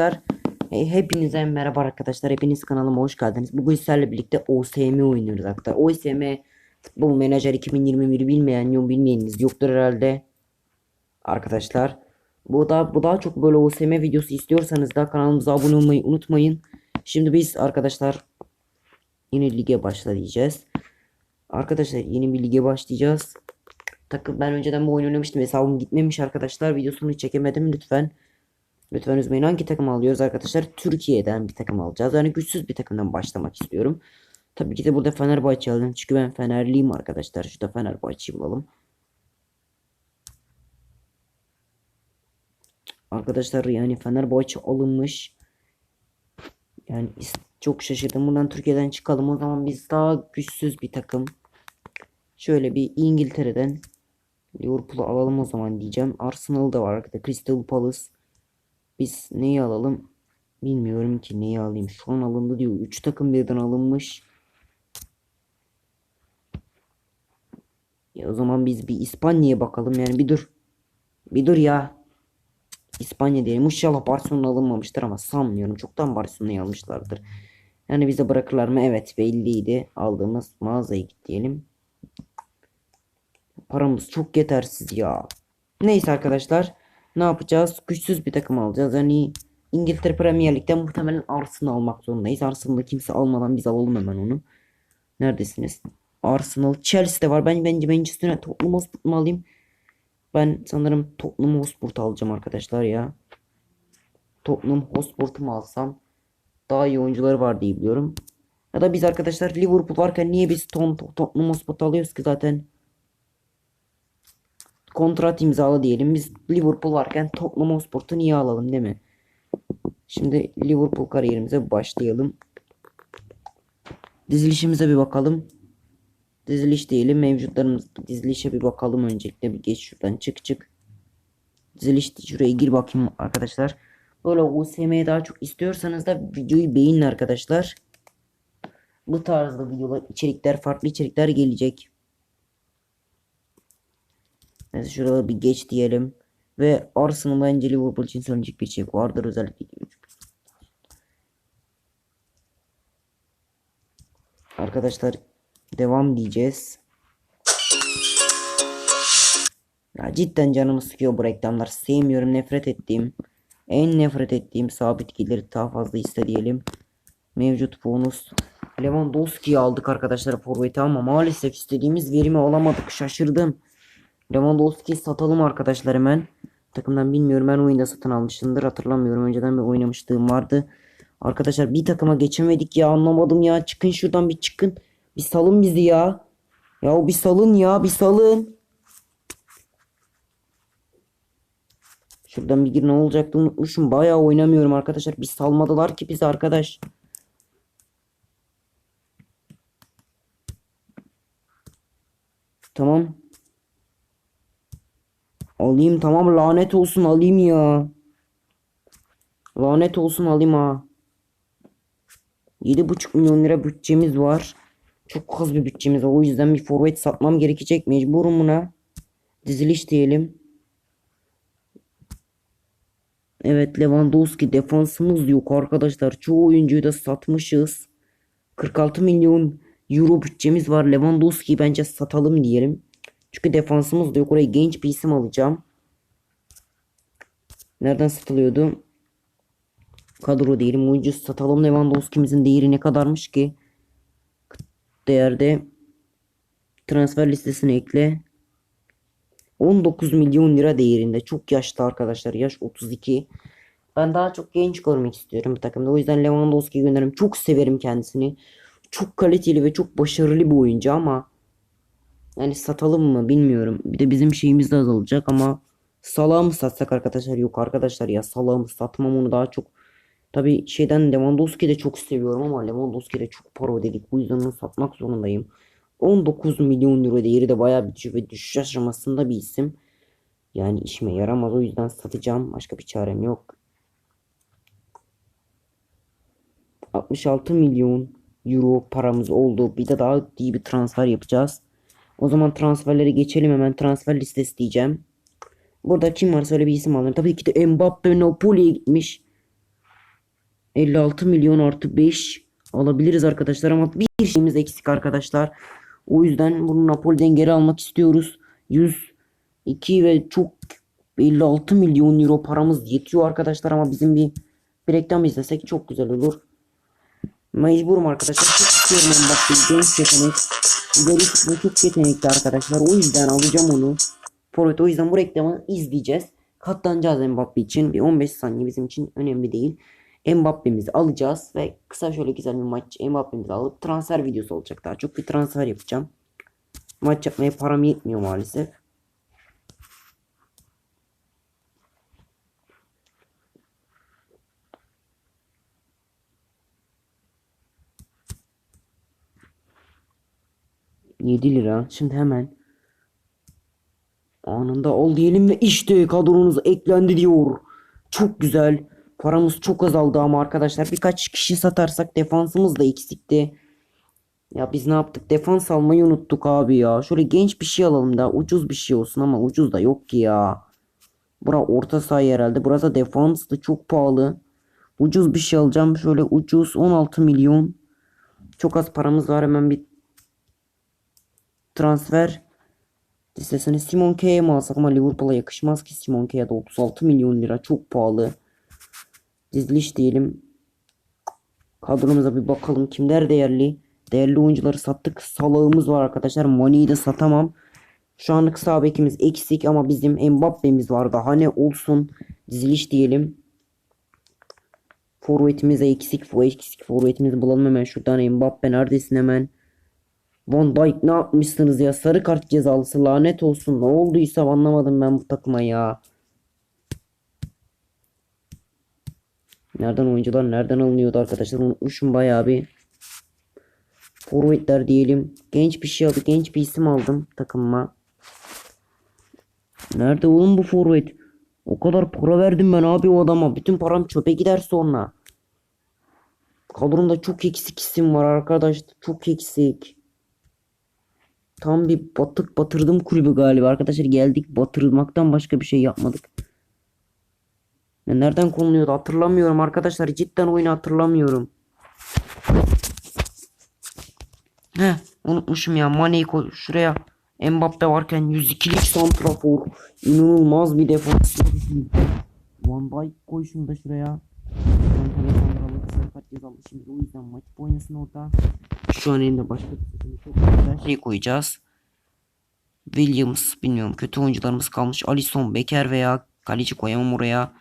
E, Hepinize merhaba arkadaşlar. Hepiniz kanalıma hoş geldiniz. Bugün sizlerle birlikte OSM oynuyoruz hatta. OSM Futbol Manager 2021 bilmeyen yok bilmeyeniniz yoktur herhalde. Arkadaşlar. Bu da bu daha çok böyle OSM videosu istiyorsanız da kanalımıza abone olmayı unutmayın. Şimdi biz arkadaşlar yeni lige başlayacağız. Arkadaşlar yeni bir lige başlayacağız. Takım ben önceden bu oyun oynamıştım. Hesabım gitmemiş arkadaşlar. Videosunu çekemedim lütfen. Lütfen üzmeyin. Hangi takım alıyoruz arkadaşlar? Türkiye'den bir takım alacağız. Yani güçsüz bir takımdan başlamak istiyorum. Tabii ki de burada Fenerbahçe alalım. Çünkü ben Fenerliyim arkadaşlar. Şurada Fenerbahçe'yi bulalım. Arkadaşlar yani Fenerbahçe alınmış. Yani çok şaşırdım. Buradan Türkiye'den çıkalım. O zaman biz daha güçsüz bir takım. Şöyle bir İngiltere'den Liverpool'u alalım o zaman diyeceğim. Arsenal da var arkada. Crystal Palace. Biz neyi alalım? Bilmiyorum ki neyi alayım. Şu an alındı diyor. 3 takım birden alınmış. Ya o zaman biz bir İspanya'ya bakalım. Yani bir dur. Bir dur ya. İspanya diyelim. İnşallah Barcelona alınmamıştır ama sanmıyorum. Çoktan Barcelona'yı almışlardır. Yani bize bırakırlar mı? Evet belliydi. Aldığımız mağazaya git diyelim. Paramız çok yetersiz ya. Neyse arkadaşlar. Ne yapacağız? Güçsüz bir takım alacağız. Hani İngiltere Premier Lig'de muhtemelen Arsenal almak zorundayız. Arsenal'ı kimse almadan biz alalım hemen onu. Neredesiniz? Arsenal, Chelsea de var. Ben bence ben üstüne Tottenham Hotspur alayım? Ben sanırım Tottenham Hotspur'u alacağım arkadaşlar ya. Tottenham Hotspur'u mu alsam? Daha iyi oyuncuları var diye biliyorum. Ya da biz arkadaşlar Liverpool varken niye biz Tottenham Hotspur'u alıyoruz ki zaten? Kontrat imzalı diyelim. Biz Liverpool varken Tottenham Hotspur'u niye alalım değil mi? Şimdi Liverpool kariyerimize başlayalım. Dizilişimize bir bakalım. Diziliş diyelim. Mevcutlarımız dizilişe bir bakalım öncelikle. Bir geç şuradan çık çık. Diziliş şuraya gir bakayım arkadaşlar. Böyle USM'yi daha çok istiyorsanız da videoyu beğenin arkadaşlar. Bu tarzda videolar, içerikler, farklı içerikler gelecek. Neyse şurada bir geç diyelim. Ve Arsenal bence Liverpool için söyleyecek bir şey vardır özellikle. Arkadaşlar devam diyeceğiz. Ya cidden canımı sıkıyor bu reklamlar. Sevmiyorum nefret ettiğim. En nefret ettiğim sabit gelir daha fazla isteyelim. Mevcut bonus. Lewandowski'yi aldık arkadaşlar forveti ama maalesef istediğimiz verimi alamadık. Şaşırdım. Lewandowski'yi satalım arkadaşlar hemen. Takımdan bilmiyorum ben oyunda satın almışımdır hatırlamıyorum. Önceden bir oynamışlığım vardı. Arkadaşlar bir takıma geçemedik ya anlamadım ya. Çıkın şuradan bir çıkın. Bir salın bizi ya. Ya bir salın ya bir salın. Şuradan bir gir ne olacaktı unutmuşum. Bayağı oynamıyorum arkadaşlar. Bir salmadılar ki bizi arkadaş. Tamam. Alayım tamam lanet olsun alayım ya. Lanet olsun alayım ha. 7,5 milyon lira bütçemiz var. Çok az bir bütçemiz var. O yüzden bir forvet satmam gerekecek. Mecburum buna. Diziliş diyelim. Evet Lewandowski defansımız yok arkadaşlar. Çoğu oyuncuyu da satmışız. 46 milyon euro bütçemiz var. Lewandowski'yi bence satalım diyelim. Çünkü defansımız da yok. Oraya genç bir isim alacağım. Nereden satılıyordu? Kadro değerim oyuncu satalım Lewandowski'mizin değeri ne kadarmış ki? Değerde transfer listesine ekle. 19 milyon lira değerinde. Çok yaşlı arkadaşlar. Yaş 32. Ben daha çok genç görmek istiyorum bu takımda. O yüzden Lewandowski'yi gönderirim. Çok severim kendisini. Çok kaliteli ve çok başarılı bir oyuncu ama yani satalım mı bilmiyorum. Bir de bizim şeyimiz de azalacak ama Salah'ı mı satsak arkadaşlar? Yok arkadaşlar ya Salah'ı mı satmam onu daha çok. Tabi şeyden Lewandowski'yi de çok seviyorum ama Lewandowski de çok para ödedik. Bu yüzden onu satmak zorundayım. 19 milyon euro değeri de bayağı bir düşük ve düşüş aşamasında bir isim. Yani işime yaramaz o yüzden satacağım. Başka bir çarem yok. 66 milyon euro paramız oldu. Bir de daha iyi bir transfer yapacağız. O zaman transferleri geçelim hemen transfer listesi diyeceğim. Burada kim varsa öyle bir isim alalım. Tabii ki de Mbappe Napoli'ye gitmiş. 56 milyon artı 5 alabiliriz arkadaşlar ama bir şeyimiz eksik arkadaşlar. O yüzden bunu Napoli'den geri almak istiyoruz. 102 ve çok 56 milyon euro paramız yetiyor arkadaşlar ama bizim bir, bir reklam izlesek çok güzel olur. Mecburum arkadaşlar. Çok istiyorum Mbappe'yi. Genç yetenek. İleri kısmı çok yetenekli arkadaşlar. O yüzden alacağım onu. Forvet o yüzden bu reklamı izleyeceğiz. Katlanacağız Mbappe için. Bir 15 saniye bizim için önemli değil. Mbappe'mizi alacağız ve kısa şöyle güzel bir maç Mbappe'mizi alıp transfer videosu olacak. Daha çok bir transfer yapacağım. Maç yapmaya param yetmiyor maalesef. Yedi lira. Şimdi hemen anında al diyelim ve işte kadronuz eklendi diyor. Çok güzel. Paramız çok azaldı ama arkadaşlar birkaç kişi satarsak defansımız da eksikti. Ya biz ne yaptık? Defans almayı unuttuk abi ya. Şöyle genç bir şey alalım da ucuz bir şey olsun ama ucuz da yok ki ya. Bura orta saha herhalde. Burası defans da çok pahalı. Ucuz bir şey alacağım. Şöyle ucuz 16 milyon. Çok az paramız var. Hemen bir transfer listesine Simon K'ye mi alsak ama Liverpool'a yakışmaz ki Simon K'ye de 36 milyon lira çok pahalı. Diziliş diyelim. Kadromuza bir bakalım kimler değerli. Değerli oyuncuları sattık. Salağımız var arkadaşlar. Mane'yi de satamam. Şu anlık sağ bekimiz eksik ama bizim Mbappe'miz var daha ne olsun. Diziliş diyelim. Forvetimiz eksik. Eksik forvetimizi bulalım hemen şuradan. Mbappe neredesin hemen? Van Dijk ne yapmışsınız ya? Sarı kart cezalısı lanet olsun. Ne olduysa anlamadım ben bu takıma ya. Nereden oyuncular nereden alınıyordu arkadaşlar unutmuşum bayağı bir. Forvetler diyelim. Genç bir şey aldım. Genç bir isim aldım takımıma. Nerede oğlum bu forvet? O kadar para verdim ben abi o adama. Bütün param çöpe gider sonra. Kadromda çok eksik isim var arkadaş. Çok eksik. Tam bir batık batırdım kulübü galiba. Arkadaşlar geldik batırmaktan başka bir şey yapmadık. Ya nereden konuluyordu hatırlamıyorum arkadaşlar. Cidden oyunu hatırlamıyorum. He unutmuşum ya. Mane'yi koy şuraya. Mbappe varken 102'lik santrafor. İnanılmaz bir defans. Van Dijk koy şunu da şuraya. Şimdi o yüzden maç oynasın orada. Şu an başka güzel şey koyacağız. Williams bilmiyorum kötü oyuncularımız kalmış. Alisson, Becker veya kaleci koyamam oraya.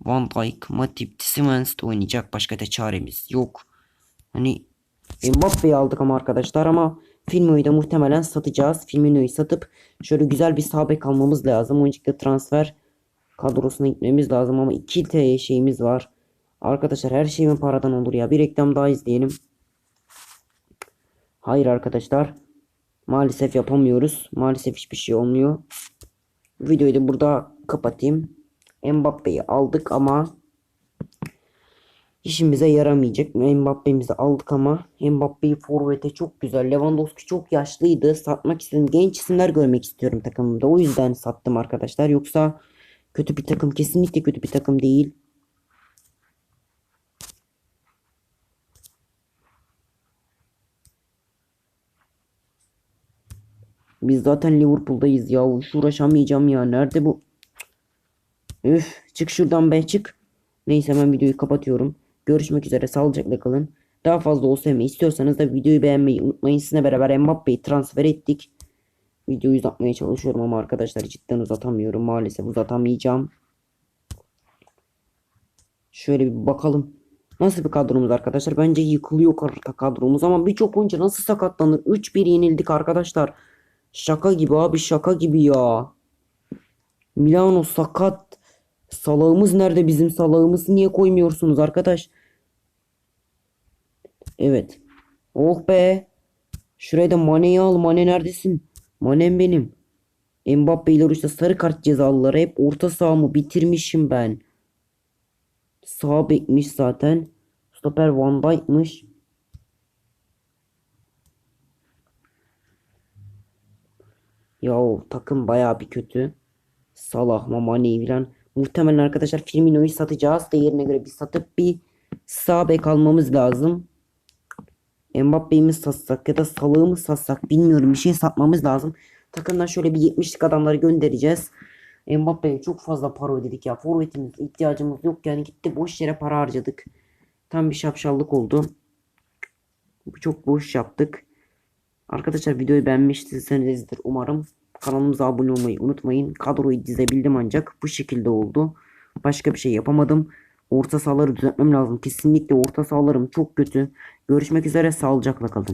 Van Dijk, Matip, Tielemans de oynayacak. Başka da çaremiz yok. Hani Mbappe'yi aldık ama arkadaşlar ama Firmino'yu da muhtemelen satacağız. Firmino'yu satıp şöyle güzel bir sağ bek almamız lazım. Öncelikle transfer kadrosuna gitmemiz lazım ama 2 T şeyimiz var. Arkadaşlar her şeyin paradan olur ya. Bir reklam daha izleyelim. Hayır arkadaşlar. Maalesef yapamıyoruz. Maalesef hiçbir şey olmuyor. Videoyu da burada kapatayım. Mbappe'yi aldık ama işimize yaramayacak. Mbappe'mizi aldık ama Mbappe'yi forvete çok güzel. Lewandowski çok yaşlıydı. Satmak istedim. Genç isimler görmek istiyorum takımımda. O yüzden sattım arkadaşlar. Yoksa kötü bir takım. Kesinlikle kötü bir takım değil. Biz zaten Liverpool'dayız ya. Hiç uğraşamayacağım ya. Nerede bu? Üf, çık şuradan be çık. Neyse ben videoyu kapatıyorum. Görüşmek üzere. Sağlıcakla kalın. Daha fazla OSM istiyorsanız da videoyu beğenmeyi unutmayın. Sizinle beraber Mbappe'yi transfer ettik. Videoyu uzatmaya çalışıyorum ama arkadaşlar cidden uzatamıyorum. Maalesef uzatamayacağım. Şöyle bir bakalım. Nasıl bir kadromuz arkadaşlar? Bence yıkılıyor kadromuz ama birçok oyuncu nasıl sakatlanır? 3-1 yenildik arkadaşlar. Şaka gibi abi şaka gibi ya. Milano sakat. Salağımız nerede bizim salağımızı niye koymuyorsunuz arkadaş? Evet. Oh be. Şuraya da Mane'yi al. Mane neredesin? Mane'm benim. Mbappe ile Rusya sarı kart cezalıları hep orta sahamı bitirmişim ben. Sağ bekmiş zaten. Stoper Van Dijk'mış. Ya takım baya bir kötü. Salah, Mamani falan. Muhtemelen arkadaşlar Firmino'yu satacağız. Değerine göre bir satıp bir Sağ bek almamız lazım. Mbappe'yi mi satsak ya da Salah'ı mı satsak bilmiyorum. Bir şey satmamız lazım. Takımdan şöyle bir 70'lik adamları göndereceğiz. Mbappe'ye çok fazla para ödedik ya. Forvetimiz ihtiyacımız yok yani gitti boş yere para harcadık. Tam bir şapşallık oldu. Çok boş yaptık. Arkadaşlar videoyu beğenmişsinizdir umarım. Kanalımıza abone olmayı unutmayın. Kadroyu dizebildim ancak bu şekilde oldu. Başka bir şey yapamadım. Orta sahaları düzeltmem lazım. Kesinlikle orta sahalarım çok kötü. Görüşmek üzere sağlıcakla kalın.